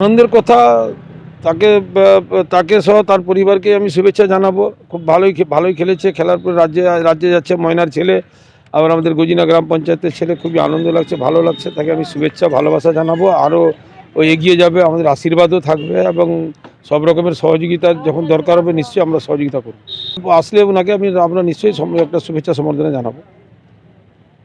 আনন্দের কথা, তাকে তাকে সহ তার পরিবারকে আমি শুভেচ্ছা জানাব। খুব ভালোই ভালোই খেলেছে, খেলার পর রাজ্যে রাজ্যে যাচ্ছে, ময়নার ছেলে, আবার আমাদের গজিনা গ্রাম পঞ্চায়েতের ছেলে, খুবই আনন্দ লাগছে, ভালো লাগছে, তাকে আমি শুভেচ্ছা, ভালোবাসা জানাব। আরও ও এগিয়ে যাবে, আমাদের আশীর্বাদও থাকবে এবং সব রকমের সহযোগিতা যখন দরকার হবে, নিশ্চয়ই আমরা সহযোগিতা করব। আসলে ওনাকে আমি, আমরা নিশ্চয়ই একটা শুভেচ্ছা সম্বর্ধনা জানাব।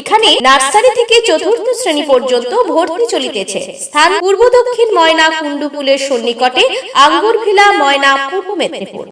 এখানে নার্সারি থেকে চতুর্থ শ্রেণি পর্যন্ত ভর্তি চলিতেছে। স্থান পূর্ব দক্ষিণ ময়না কুন্ডুপুলের সন্নিকটে আঙ্গুরভিলা ময়না পূর্ব মেদিনীপুর।